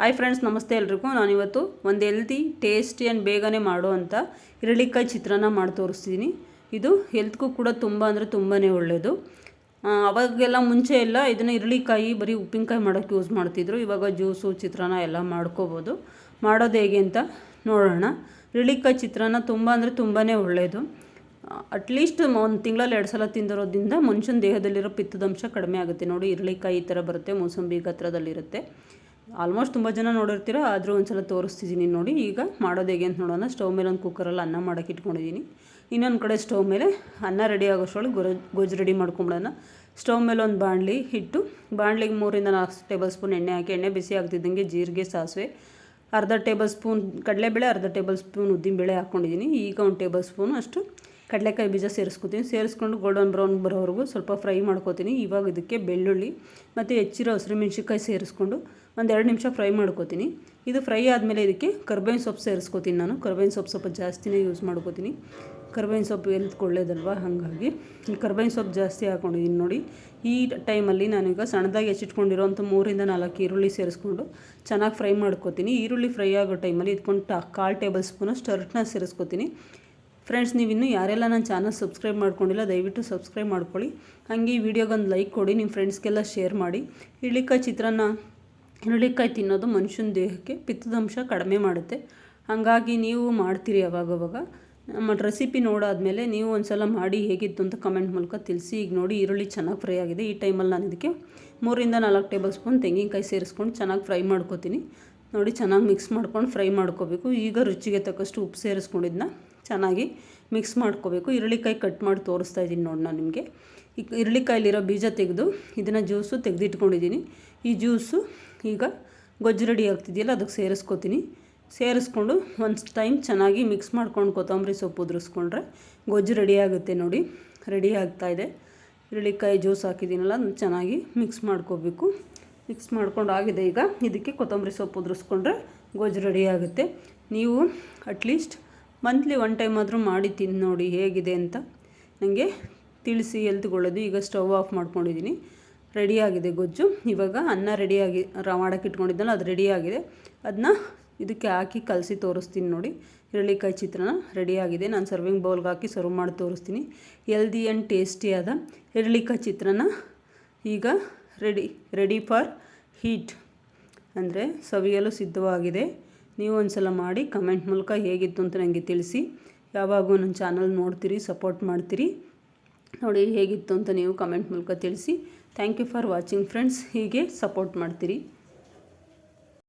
Hi friends ನಮಸ್ತೆ ಎಲ್ರಿಗೂ. ನಾನಿವತ್ತು ಒಂದು ಹೆಲ್ತಿ ಟೇಸ್ಟಿ ಆ್ಯಂಡ್ ಬೇಗನೆ ಮಾಡುವಂಥ ಇರಳಿಕಾಯಿ ಚಿತ್ರಾನ್ನ ಮಾಡಿ ತೋರಿಸ್ತೀನಿ. ಇದು ಹೆಲ್ತ್ಗೂ ಕೂಡ ತುಂಬ ಅಂದರೆ ತುಂಬಾ ಒಳ್ಳೆಯದು ಅವಾಗೆಲ್ಲ ಮುಂಚೆ ಎಲ್ಲ ಇದನ್ನು ಇರಳಿಕಾಯಿ ಬರೀ ಉಪ್ಪಿನಕಾಯಿ ಮಾಡೋಕ್ಕೆ ಯೂಸ್ ಮಾಡ್ತಿದ್ರು. ಇವಾಗ ಜ್ಯೂಸು ಚಿತ್ರಾನ್ನ ಎಲ್ಲ ಮಾಡ್ಕೋಬೋದು. ಮಾಡೋದು ಹೇಗೆ ಅಂತ ನೋಡೋಣ. ಇರಳಿಕಾಯಿ ಚಿತ್ರಾನ್ನ ತುಂಬ ಅಂದರೆ ತುಂಬಾ ಒಳ್ಳೆಯದು ಅಟ್ಲೀಸ್ಟ್ ಒಂದು ತಿಂಗಳಲ್ಲಿ ಎರಡು ಸಲ ತಿಂದಿರೋದ್ರಿಂದ ಮನುಷ್ಯನ ದೇಹದಲ್ಲಿರೋ ಪಿತ್ತದಂಶ ಕಡಿಮೆ ಆಗುತ್ತೆ. ನೋಡಿ ಇರಳಿಕಾಯಿ ಈ ಥರ ಬರುತ್ತೆ, ಮೂಸಂಬಿ ಗಾತ್ರದಲ್ಲಿರುತ್ತೆ. ಆಲ್ಮೋಸ್ಟ್ ತುಂಬ ಜನ ನೋಡಿರ್ತೀರ, ಆದರೂ ಒಂದ್ಸಲ ತೋರಿಸ್ತಿದ್ದೀನಿ ನೋಡಿ. ಈಗ ಮಾಡೋದು ಹೇಗೆ ಅಂತ ನೋಡೋಣ. ಸ್ಟವ್ ಮೇಲೆ ಒಂದು ಕುಕ್ಕರಲ್ಲಿ ಅನ್ನ ಮಾಡೋಕೆ ಇಟ್ಕೊಂಡಿದ್ದೀನಿ. ಇನ್ನೊಂದು ಕಡೆ ಸ್ಟವ್ ಮೇಲೆ ಅನ್ನ ರೆಡಿ ಆಗೋಷ್ಟರೊಳಗೆ ಗೊರ, ಗೊಜ್ಜು ರೆಡಿ ಮಾಡ್ಕೊಂಬಿಡೋಣ. ಸ್ಟವ್ ಮೇಲೆ ಒಂದು ಬಾಣಲಿ ಹಿಟ್ಟು ಬಾಣಲಿಗೆ ಮೂರಿಂದ ನಾಲ್ಕು ಟೇಬಲ್ ಸ್ಪೂನ್ ಎಣ್ಣೆ ಹಾಕಿ, ಎಣ್ಣೆ ಬಿಸಿ ಆಗ್ತಿದ್ದಂಗೆ ಜೀರಿಗೆ, ಸಾಸಿವೆ, ಅರ್ಧ ಟೇಬಲ್ ಸ್ಪೂನ್ ಕಡಲೆಬೇಳೆ, ಅರ್ಧ ಟೇಬಲ್ ಸ್ಪೂನ್ ಉದ್ದಿನಬೇಳೆ ಹಾಕ್ಕೊಂಡಿದ್ದೀನಿ ಈಗ ಒಂದು ಟೇಬಲ್ ಸ್ಪೂನ್ ಅಷ್ಟು ಕಡಲೆಕಾಯಿ ಬೀಜ ಸೇರಿಸ್ಕೊತೀನಿ. ಸೇರಿಸ್ಕೊಂಡು ಗೋಲ್ಡನ್ ಬ್ರೌನ್ ಬರೋವರೆಗೂ ಸ್ವಲ್ಪ ಫ್ರೈ ಮಾಡ್ಕೋತೀನಿ. ಇವಾಗ ಇದಕ್ಕೆ ಬೆಳ್ಳುಳ್ಳಿ ಮತ್ತು ಹೆಚ್ಚಿರೋ ಹಸಿರು ಮೆಣಸಿನ್ಕಾಯಿ ಸೇರಿಸ್ಕೊಂಡು ಒಂದು ಎರಡು ನಿಮಿಷ ಫ್ರೈ ಮಾಡ್ಕೊತೀನಿ. ಇದು ಫ್ರೈ ಆದಮೇಲೆ ಇದಕ್ಕೆ ಕರ್ಬೇವಿನ ಸೊಪ್ಪು ಸೇರಿಸ್ಕೊತೀನಿ ನಾನು. ಕರ್ಬೇವಿನ ಸೊಪ್ಪು ಸ್ವಲ್ಪ ಜಾಸ್ತಿನೇ ಯೂಸ್ ಮಾಡ್ಕೋತೀನಿ. ಕರ್ಬೇವಿನ ಸೊಪ್ಪು ಹೆಲ್ತ್ಗೆ ಒಳ್ಳೇದಲ್ವ? ಹಾಗಾಗಿ ಕರ್ಬೇವಿನ ಸೊಪ್ಪು ಜಾಸ್ತಿ ಹಾಕೊಂಡಿದ್ದೀನಿ ನೋಡಿ. ಈ ಟೈಮಲ್ಲಿ ನಾನೀಗ ಸಣ್ಣದಾಗಿ ಹೆಚ್ಚಿಟ್ಕೊಂಡಿರೋಂಥ ಮೂರಿಂದ ನಾಲ್ಕು ಈರುಳ್ಳಿ ಸೇರಿಸ್ಕೊಂಡು ಚೆನ್ನಾಗಿ ಫ್ರೈ ಮಾಡ್ಕೋತೀನಿ. ಈರುಳ್ಳಿ ಫ್ರೈ ಆಗೋ ಟೈಮಲ್ಲಿ ಇದ್ಕೊಂಡು ಟಾ ಕಾಲು ಟೇಬಲ್ ಸ್ಪೂನು ಸ್ಟರ್ಟ್ನ ಸೇರಿಸ್ಕೊತೀನಿ. ಫ್ರೆಂಡ್ಸ್ ನೀವು ಇನ್ನೂ ಯಾರೆಲ್ಲ ನನ್ನ ಚಾನಲ್ ಸಬ್ಸ್ಕ್ರೈಬ್ ಮಾಡ್ಕೊಂಡಿಲ್ಲ, ದಯವಿಟ್ಟು ಸಬ್ಸ್ಕ್ರೈಬ್ ಮಾಡ್ಕೊಳ್ಳಿ. ಹಾಗೆ ಈ ವಿಡಿಯೋಗೊಂದು ಲೈಕ್ ಕೊಡಿ, ನಿಮ್ಮ ಫ್ರೆಂಡ್ಸ್ಗೆಲ್ಲ ಶೇರ್ ಮಾಡಿ. ಇಳ್ಳಿಕಾಯಿ ಚಿತ್ರಾನ್ನ ಇಳ್ಳಿಕಾಯಿ ತಿನ್ನೋದು ಮನುಷ್ಯನ ದೇಹಕ್ಕೆ ಪಿತ್ತದಂಶ ಕಡಿಮೆ ಮಾಡುತ್ತೆ. ಹಾಗಾಗಿ ನೀವು ಮಾಡ್ತೀರಿ ಅವಾಗವಾಗ. ನಮ್ಮ ರೆಸಿಪಿ ನೋಡಾದಮೇಲೆ ನೀವು ಒಂದು ಸಲ ಮಾಡಿ ಹೇಗಿತ್ತು ಅಂತ ಕಮೆಂಟ್ ಮೂಲಕ ತಿಳಿಸಿ. ಈಗ ನೋಡಿ, ಈರುಳ್ಳಿ ಚೆನ್ನಾಗಿ ಫ್ರೈ ಆಗಿದೆ. ಈ ಟೈಮಲ್ಲಿ ನಾನು ಇದಕ್ಕೆ ಮೂರಿಂದ ನಾಲ್ಕು ಟೇಬಲ್ ಸ್ಪೂನ್ ತೆಂಗಿನಕಾಯಿ ಸೇರಿಸ್ಕೊಂಡು ಚೆನ್ನಾಗಿ ಫ್ರೈ ಮಾಡ್ಕೊತೀನಿ. ನೋಡಿ, ಚೆನ್ನಾಗಿ ಮಿಕ್ಸ್ ಮಾಡ್ಕೊಂಡು ಫ್ರೈ ಮಾಡ್ಕೋಬೇಕು. ಈಗ ರುಚಿಗೆ ತಕ್ಕಷ್ಟು ಉಪ್ಪು ಸೇರಿಸ್ಕೊಂಡಿದ್ದನ್ನ ಚೆನ್ನಾಗಿ ಮಿಕ್ಸ್ ಮಾಡ್ಕೋಬೇಕು. ಈರುಳ್ಳಿಕಾಯಿ ಕಟ್ ಮಾಡಿ ತೋರಿಸ್ತಾ ಇದ್ದೀನಿ ನೋಡಿ ನಾನು ನಿಮಗೆ. ಈಗ ಈರುಳ್ಳಿಕಾಯಲ್ಲಿರೋ ಬೀಜ ತೆಗೆದು ಇದನ್ನು ಜ್ಯೂಸು ತೆಗೆದಿಟ್ಕೊಂಡಿದ್ದೀನಿ. ಈ ಜ್ಯೂಸು ಈಗ ಗೊಜ್ಜು ರೆಡಿ ಆಗ್ತಿದೆಯಲ್ಲ, ಅದಕ್ಕೆ ಸೇರಿಸ್ಕೊತೀನಿ. ಸೇರಿಸ್ಕೊಂಡು ಒಂದು ಟೈಮ್ ಚೆನ್ನಾಗಿ ಮಿಕ್ಸ್ ಮಾಡ್ಕೊಂಡು ಕೊತ್ತಂಬರಿ ಸೊಪ್ಪು ಉದುರಿಸ್ಕೊಂಡ್ರೆ ಗೊಜ್ಜು ರೆಡಿ ಆಗುತ್ತೆ ನೋಡಿ. ರೆಡಿ ಆಗ್ತಾಯಿದೆ ಈರುಳ್ಳಿಕಾಯಿ ಜ್ಯೂಸ್ ಹಾಕಿದ್ದೀನಲ್ಲ ಚೆನ್ನಾಗಿ ಮಿಕ್ಸ್ ಮಾಡ್ಕೋಬೇಕು. ಮಿಕ್ಸ್ ಮಾಡ್ಕೊಂಡು ಆಗಿದೆ ಈಗ. ಇದಕ್ಕೆ ಕೊತ್ತಂಬರಿ ಸೊಪ್ಪು ಉದುರಿಸ್ಕೊಂಡ್ರೆ ಗೊಜ್ಜು ರೆಡಿ ಆಗುತ್ತೆ. ನೀವು ಅಟ್ಲೀಸ್ಟ್ ಮಂತ್ಲಿ ಒನ್ ಟೈಮ್ ಆದರೂ ಮಾಡಿ ತಿಂದು ನೋಡಿ ಹೇಗಿದೆ ಅಂತ ನನಗೆ ತಿಳಿಸಿ ಎಲ್ತ್ಕೊಳ್ಳೋದು. ಈಗ ಸ್ಟವ್ ಆಫ್ ಮಾಡ್ಕೊಂಡಿದ್ದೀನಿ ರೆಡಿಯಾಗಿದೆ ಗೊಜ್ಜು. ಇವಾಗ ಅನ್ನ ರೆಡಿಯಾಗಿ ಮಾಡೋಕ್ಕೆ ಇಟ್ಕೊಂಡಿದ್ದಲ್ಲ, ಅದು ರೆಡಿಯಾಗಿದೆ ಅದನ್ನ ಇದಕ್ಕೆ ಹಾಕಿ ಕಲಸಿ ತೋರಿಸ್ತೀನಿ ನೋಡಿ. ಹಿರಳಿಕಾಯಿ ಚಿತ್ರನ ರೆಡಿಯಾಗಿದೆ ನಾನು ಸರ್ವಿಂಗ್ ಬೌಲ್ಗೆ ಹಾಕಿ ಸರ್ವ್ ಮಾಡಿ ತೋರಿಸ್ತೀನಿ. ಹೆಲ್ದಿ ಆ್ಯಂಡ್ ಟೇಸ್ಟಿಯಾದ ಹಿರಳಿಕಾಯಿ ಚಿತ್ರನ ಈಗ ರೆಡಿ ರೆಡಿ ಫಾರ್ ಹೀಟ್ ಅಂದರೆ ಸವಿಯಲು ಸಿದ್ಧವಾಗಿದೆ. ನೀವು ಒಂದು ಸಲ ಮಾಡಿ ಕಮೆಂಟ್ ಮೂಲಕ ಹೇಗಿತ್ತು ಅಂತ ನನಗೆ ತಿಳಿಸಿ. ಯಾವಾಗೂ ನನ್ನ ಚಾನಲ್ ನೋಡ್ತೀರಿ, ಸಪೋರ್ಟ್ ಮಾಡ್ತೀರಿ. ನೋಡಿ ಹೇಗಿತ್ತು ಅಂತ ನೀವು ಕಮೆಂಟ್ ಮೂಲಕ ತಿಳಿಸಿ. Thank you for watching friends, ಹೀಗೆ ಸಪೋರ್ಟ್ ಮಾಡ್ತೀರಿ.